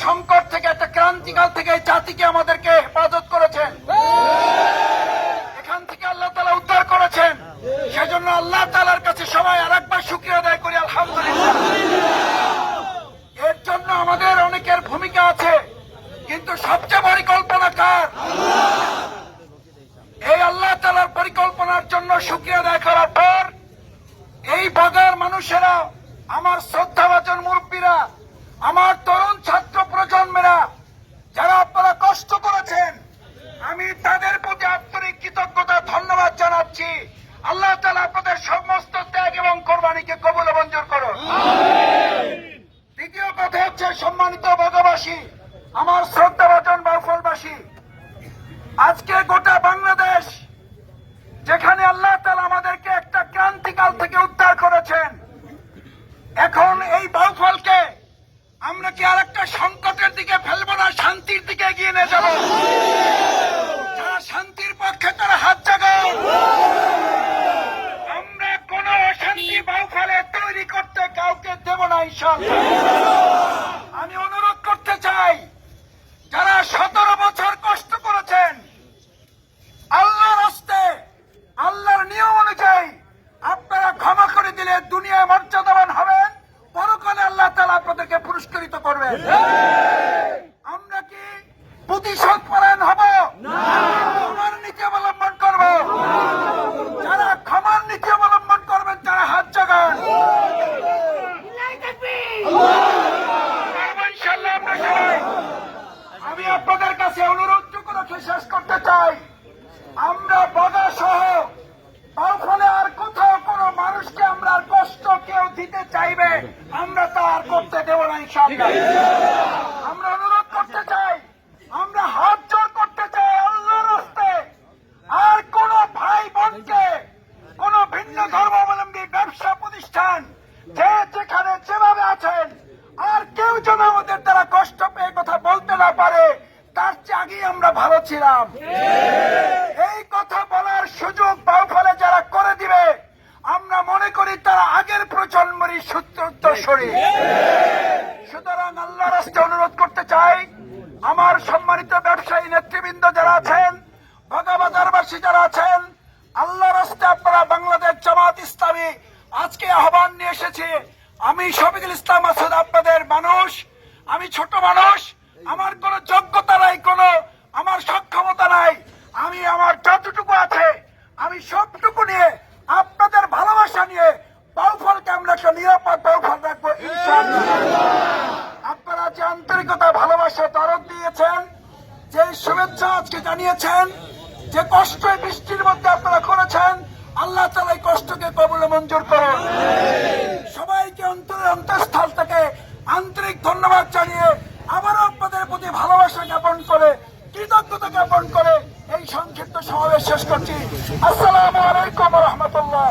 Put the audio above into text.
ক্রান্তিকাল থেকে জাতিকে আমাদেরকে হেফাজত করেছেন। এখান থেকে আল্লাহ তালা উদ্ধার করেছেন। সেজন্য আল্লাহ তালার কাছে সবাই আর একবার শুক্রিয়া আদায় করি, আলহামদুলিল্লাহ। এর জন্য আমাদের অনেকের ভূমিকা আছে, কিন্তু সবচেয়ে বড় কল্পনা কার? এই আল্লাহ তালার পরিকল্পনার জন্য শুক্রিয়া আদায় করার পর এই বাগার মানুষেরা আমার শ্রদ্ধাভাজন মুরব্বীরা আমার তরুণ ছাত্র প্রজন্মেরা যারা আপনারা কষ্ট করেছেন আমি তাদের প্রতি আন্তরিক কৃতজ্ঞতা ধন্যবাদ জানাচ্ছি আল্লাহ তালা আপনাদের সমস্ত ত্যাগ এবং কোরবানিকে কবুল ও মঞ্জুর করুন দ্বিতীয় কথা হচ্ছে সম্মানিত বগবাসী আমার শ্রদ্ধাভাজন বাউফলবাসী, আজকে গোটা বাংলাদেশ, যেখানে আল্লাহ তালা আমাদেরকে একটা ক্রান্তিকাল থেকে উদ্ধার করেছেন, এখন এই বাউফলকে আমরা কি আর একটা সংকটের দিকে ফেলব না, শান্তির দিকে এগিয়ে নিয়ে যাব? যারা শান্তির পক্ষে তারা হাত জাগাও। আমরা কোন অশান্তি বাউফলে তৈরি করতে কাউকে দেব না ইনশাল্লাহ আমি অনুরোধ করতে চাই যারা সতেরো বছর কষ্ট করেছেন আল্লাহর হস্তে আল্লাহর নিয়ম অনুযায়ী আপনারা ক্ষমা করে দিলে মর্যাদাবান হবেন, পরকালে আল্লাহ তালা আপনাদেরকে পুরস্কৃত করবেন। আমরা কি প্রতিশোধ পরায়ণ হব? ক্ষমার নীতি অবলম্বন করব। যারা ক্ষমার নীতি অবলম্বন করবেন, তারা হাত জাগান। আমি আপনাদের কাছে অনুরোধটুকু রেখে শেষ করতে চাই। আমরা বগা সহ ফলে আর কোথাও কোনো মানুষকে আমরা আর কষ্ট কেউ দিতে চাইবে আমরা তা আর করতে দেব না আমরা অনুরোধ করতে চাই, আমরা হাত জোর করতে চাই আল্লাহর হস্তে। আর কোন ভাই বোনকে, কোন ভিন্ন ধর্মাবলম্বী ব্যবসা প্রতিষ্ঠান, যে যেখানে যেভাবে আছেন, আর কেউ যেন আমাদের দ্বারা কষ্ট পেয়ে কথা বলতে না পারে, তার চেয়ে আগেই আমরা ভালো ছিলাম। এই কথা বলার সুযোগ বাউফলে যারা করে দিবে, আমরা মনে করি তারা আগের প্রজন্মেরই সুতরাং রাস্তে অনুরোধ করতে চাই, আমার সম্মানিত ব্যবসায়ী নেতৃবৃন্দ যারা আছেন, ভগাবাজারবাসী যারা আছেন আল্লাহ রাস্তে আপনারা বাংলাদেশ জামাত ইসলামী আজকে আহ্বান নিয়ে এসেছে। আমি শফিকুল ইসলাম আসাদ আপনাদের মানুষ, আমি ছোট মানুষ, আমার কোনো যোগ্যতা নাই, কোনো আমার সক্ষমতা নাই, আমি আমার যতটুকু আছে, আমি সবটুকু নিয়ে আপনাদের ভালোবাসা নিয়ে বাউফলকে আমরা একটা নিরাপদ বাউফল রাখব, ইনশাআল্লাহ। ভালোবাসা দিয়েছেন যে শুভেচ্ছা আজকে জানিয়েছেন, যে কষ্ট বৃষ্টির মধ্যে আপনারা করেছেন, আল্লাহ তালা এই কষ্টকে কবলে মঞ্জুর করুন। সবাইকে অন্তরে অন্তঃস্থল থেকে আন্তরিক ধন্যবাদ জানিয়ে আবারও আপনাদের প্রতি ভালোবাসা জ্ঞাপন করে, কৃতজ্ঞতা জ্ঞাপন করে এই সংক্ষিপ্ত সমাবেশ শেষ করছি। আসসালামু আলাইকুম রহমতুল্লাহ।